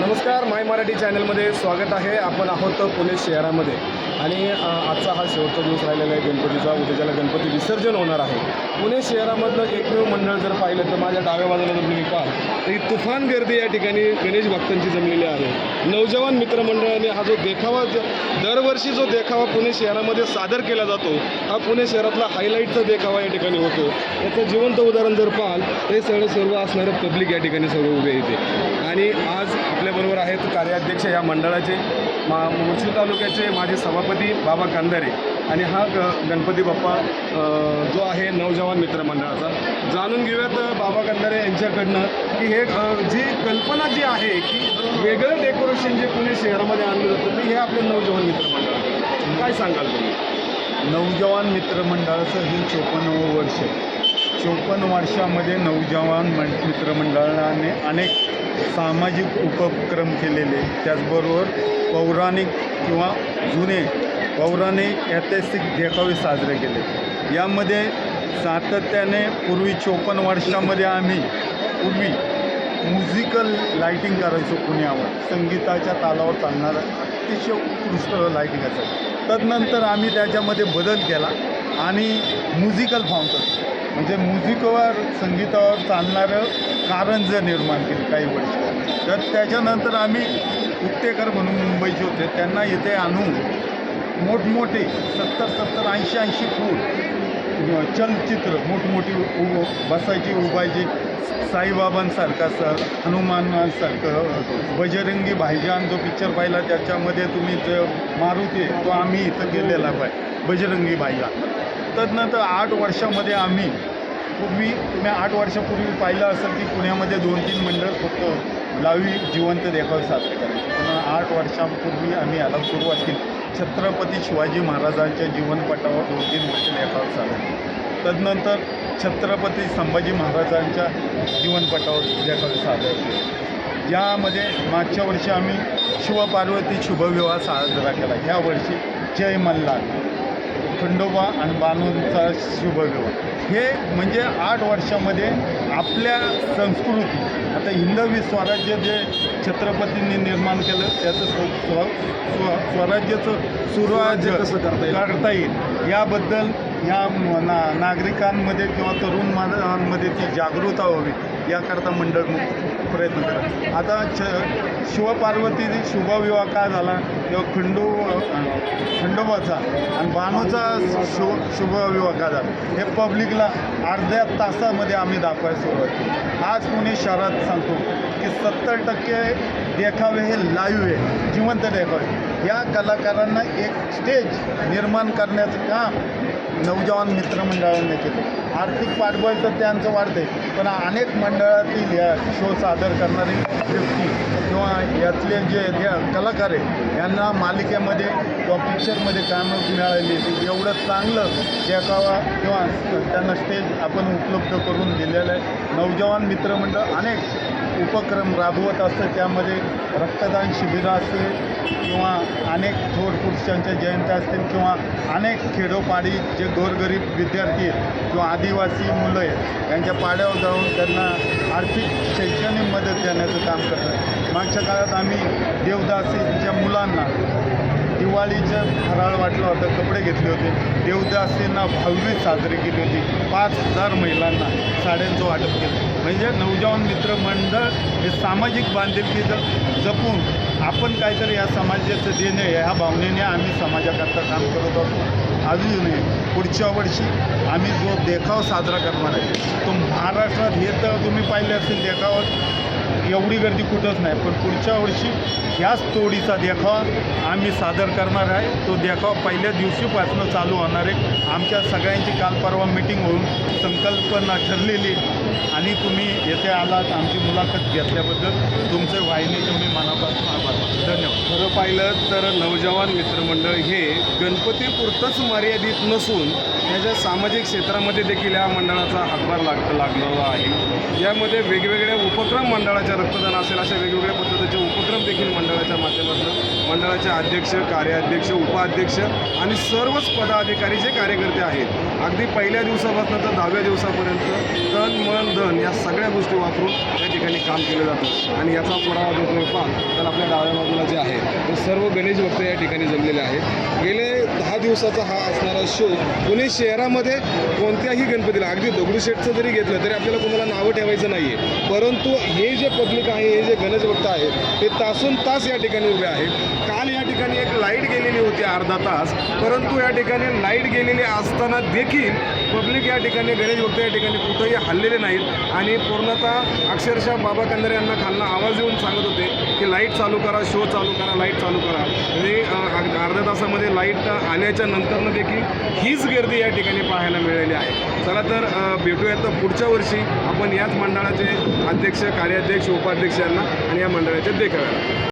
नमस्कार माय मराठी चॅनलमध्ये स्वागत आहे. आपण आहोत पुणे शहरामध्ये. आणि आजचा हा शेवटचा दिवस राहिलेला आहे गणपतीचा. उद्याच्याला गणपती विसर्जन होणार आहे पुणे शहरामधलं एकमेव मंडळ जर पाहिलं तर माझ्या डाव्या बाजूला जर तुम्ही पाहाल तर ही तुफान गर्दी या ठिकाणी गणेश भक्तांची जमलेली आहे. नवजवान मित्रमंडळाने हा जो देखावा ज- दरवर्षी जो देखावा पुणे शहरामध्ये सादर केला जातो हा पुणे शहरातला हायलाईटचा देखावा या ठिकाणी होतो. याचं जिवंत उदाहरण जर पाहाल ते हे सगळं सर्व असणारं पब्लिक या ठिकाणी सर्व उभे येते आणि आज आपल्याबरोबर आहेत कार्याध्यक्ष या मंडळाचे मा मुळशी तालुक्याचे माझे माजी गणपती बाबा कांदारे आणि हा ग गणपती बाप्पा जो आहे नवजवान मित्रमंडळाचा. जाणून घेऊयात बाबा कांदारे यांच्याकडनं की हे जी कल्पना जी आहे की वेगळं डेकोरेशन जे पुणे शहरामध्ये आणलं जातं ते हे आपले नवजवान मित्रमंडळ काय सांगाल तुम्ही? नवजवान मित्रमंडळाचं हे चोपन्नवं वर्ष चोपन्न वर्षामध्ये नौजवान मं मित्रमंडळाने अनेक सामाजिक उपक्रम केलेले. त्याचबरोबर पौराणिक किंवा जुने पौराणिक ऐतिहासिक देखावे साजरे केले. यामध्ये सातत्याने पूर्वी चोपन्न वर्षामध्ये आम्ही पूर्वी म्युझिकल लाईटिंग करायचो पुण्यावर. संगीताच्या तालावर चालणारं अतिशय उत्कृष्ट लाईटिंग असायचं. तदनंतर आम्ही त्याच्यामध्ये बदल केला आणि म्युझिकल फाउंटन म्हणजे म्युझिकवर संगीतावर चालणारं कारंज निर्माण केलं काही वर्ष तर त्याच्यानंतर आम्ही उत्तेकर म्हणून मुंबईचे होते. त्यांना इथे आणून मोठमोठे सत्तर सत्तर ऐंशी ऐंशी फूट चलचित्र मोठमोठी उभ बसायची उभायची. साईबाबांसारखा सर हनुमानसारखं बजरंगी भाईजान जो पिक्चर पाहिला त्याच्यामध्ये तुम्ही जो मारुती आहे, तो आम्ही इथं गेलेला पाय बजरंगी भाईजान. तदनंतर आठ वर्षामध्ये आम्ही पूर्वी तुम्ही आठ वर्षापूर्वी पाहिलं असेल की पुण्यामध्ये दोन तीन मंडळ फक्त लावी जिवंत देखावे साजरे करायचे पण आठ वर्षांपूर्वी आम्ही याला सुरुवात केली छत्रपती शिवाजी महाराजांच्या जीवनपटावर दोन तीन वर्ष देखावे साजरे तदनंतर छत्रपती संभाजी महाराजांच्या जीवनपटावर देखावे साजरे केले. यामध्ये मागच्या वर्षी आम्ही शिवपार्वती शुभविवाह साजरा केला. ह्या वर्षी जय मल्हार. खंडोबा आणि बानूंचा शुभविवाह हे म्हणजे आठ वर्षामध्ये आपल्या संस्कृती आता हिंदवी स्वराज्य जे छत्रपतींनी निर्माण केलं त्याचं स्व स्व स्व स्वराज्याचं सुराज्य कसं करता येईल? करता येईल. याबद्दल म- ना नागरिकांमध्ये किंवा तरुण मानवांमध्ये ती जागृतता व्हावी. याकरता मंडळ प्रयत्न करा. आता छ शिवपार्वती शुभविवाह का झाला? किंवा खंडो खंडोबाचा आणि बानूचा शुभ शुभविवाह का झाला? हे पब्लिकला अर्ध्या तासामध्ये आम्ही दाखवायला सुरुवात केली. आज पुणे शहरात सांगतो की सत्तर टक्के देखावे हे लाईव्ह आहे जिवंत देखावे. या कलाकारांना एक स्टेज निर्माण करण्याचं काम नवजवान मित्रमंडळांनी केलं. आर्थिक पाठबळ तर त्यांचं वाढते पण अनेक मंडळातील या शो सादर करणारी व्यक्ती यातले जे जे कलाकार आहे यांना मालिकेमध्ये किंवा पिक्चरमध्ये कामं मिळालेली एवढं चांगलं देखावा किंवा त्यांना स्टेज आपण उपलब्ध करून दिलेलं आहे. नवजवान मित्रमंडळ अनेक उपक्रम राबवत असतं. त्यामध्ये रक्तदान शिबिरं असतील किंवा अनेक थोर पुरुषांच्या जयंत्या असतील किंवा अनेक खेडोपाडी जे गोरगरीब विद्यार्थी आहेत किंवा आदिवासी मुलं आहेत यांच्या पाड्यावर जाऊन त्यांना आर्थिक शैक्षणिक मदत देण्याचं काम करतात. मागच्या काळात आम्ही देवदासीच्या मुलांना दिवाळीचं फराळ वाटलं होतं कपडे घेतले होते. देवदासींना भाववी साजरी केली होती. पाच हजार महिलांना साड्यांचं वाटप केलं. म्हणजे नवजवान मित्र मंडळ हे सामाजिक बांधिलकीचं जपून आपण काहीतरी या समाजाचं देणं ह्या भावनेने आम्ही समाजाकरता काम करत आहोत. अजूनही पुढच्या वर्षी आम्ही जो देखाव साजरा करणार आहे तो महाराष्ट्रात हे तर तुम्ही पाहिले असेल देखावात एवढी गर्दी कुठंच नाही. पण पुढच्या वर्षी ह्याच तोडीचा देखावा आम्ही सादर करणार आहे. तो देखावा पहिल्या दिवशीपासून चालू होणार आहे. आमच्या सगळ्यांची काल परवा मिटिंग होऊन संकल्पना ठरलेली आणि तुम्ही येथे आलात आमची मुलाखत घेतल्याबद्दल तुमचे वाहिनी तुम्ही मनापासून पाहिलं तर नवजवान मित्रमंडळ हे गणपतीपुरतंच मर्यादित नसून याच्या सामाजिक क्षेत्रामध्ये देखील या मंडळाचा हातभार लाग लागलेला आहे. यामध्ये वेगवेगळ्या उपक्रम मंडळाच्या रक्तदान असेल अशा वेगवेगळ्या पद्धतीचे उपक्रम देखील मंडळाच्या माध्यमातून मंडळाचे अध्यक्ष कार्याध्यक्ष उपाध्यक्ष आणि सर्वच पदाधिकारी जे कार्यकर्ते आहेत अगदी पहिल्या दिवसापासून तर दहाव्या दिवसापर्यंत तन मन धन या सगळ्या गोष्टी वापरून या ठिकाणी काम केलं जातं. आणि याचा पुरावा जो तुम्ही पाहाल तर आपल्या डाव्या बाजूला जे आहे ते सर्व गणेश भक्त या ठिकाणी जमलेले आहेत. गेले दहा दिवसाचा हा असणारा शो पुणे शहरामध्ये कोणत्याही गणपतीला अगदी दगडूशेठचं जरी घेतलं तरी आपल्याला कोणाला नावं ठेवायचं नाही आहे परंतु हे जे पब्लिक आहे हे जे गणेश भक्त आहेत ते तासून तास या ठिकाणी उभे आहेत. काल या ठिकाणी एक लाइट गेलेली होती अर्धा तास परंतु या ठिकाणी लाइट गेलेली असताना देखील पब्लिक या ठिकाणी गणेश भक्त या ठिकाणी कुठंही हल्लेले नाहीत. आणि पूर्णतः अक्षरशः बाबा कंदरे यांना खालना आवाज येऊन सांगत होते की लाइट चालू करा शो चालू करा लाइट चालू चालू करा. म्हणजे अर्ध्या तासामध्ये लाइट आल्याच्या नंतरनं देखील हीच गर्दी या ठिकाणी पाहायला मिळाली आहे. चला तर भेटूयात तर पुढच्या वर्षी आपण याच मंडळाचे अध्यक्ष कार्याध्यक्ष उपाध्यक्ष यांना आणि या मंडळाचे देखाव्याला